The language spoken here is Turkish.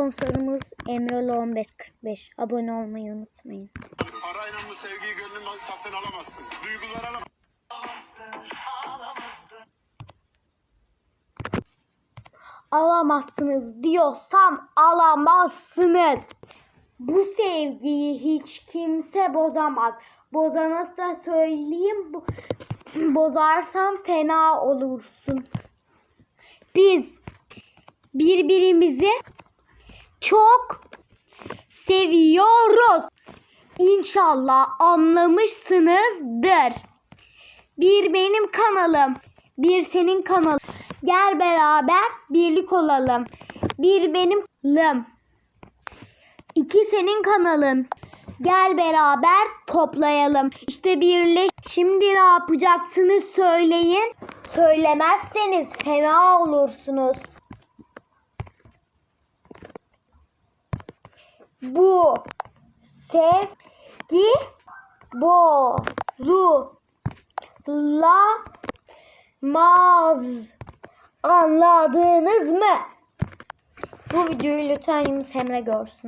Sponsorumuz Emrol 1545. Abone olmayı unutmayın. Parayla bu sevgiyi gönlümden satın alamazsın. Duygulara alamazsın. Alamazsınız diyorsam alamazsınız. Bu sevgiyi hiç kimse bozamaz. Bozanız da söyleyeyim. bu- Bozarsan fena olursun. Biz birbirimizi çok seviyoruz. İnşallah anlamışsınızdır. Bir benim kanalım, bir senin kanalın. Gel beraber birlik olalım. Bir benim kanalım. İki senin kanalın. Gel beraber toplayalım. İşte birlik. Şimdi ne yapacaksınız söyleyin. Söylemezseniz fena olursunuz. Bu sevgi bozulamaz. Anladınız mı? Bu videoyu lütfen Yunus Emre görsün.